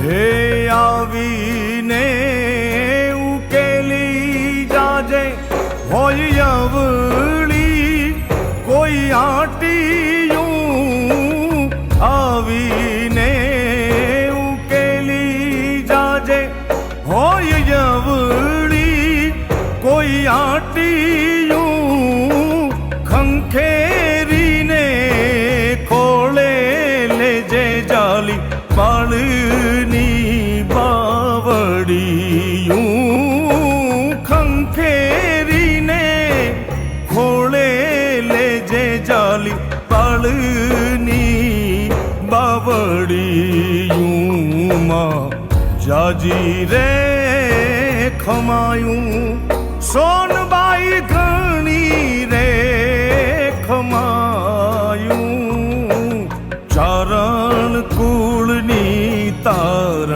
હે આવીને ઉકેલી જાજે હોય અવળી કોઈ આટીયું આવીને ઉકેલી જાજે હોય અવળી કોઈ આટીયું લેજે જાલી બાળની બાવડીયું ખંખેરીને ખોળે લેજે જાલી બાળની બાવડીયું માં જાજી રે ખમાયું સોનબાઈ ઘણી રે ખમાયું ચારણ કુળની તાર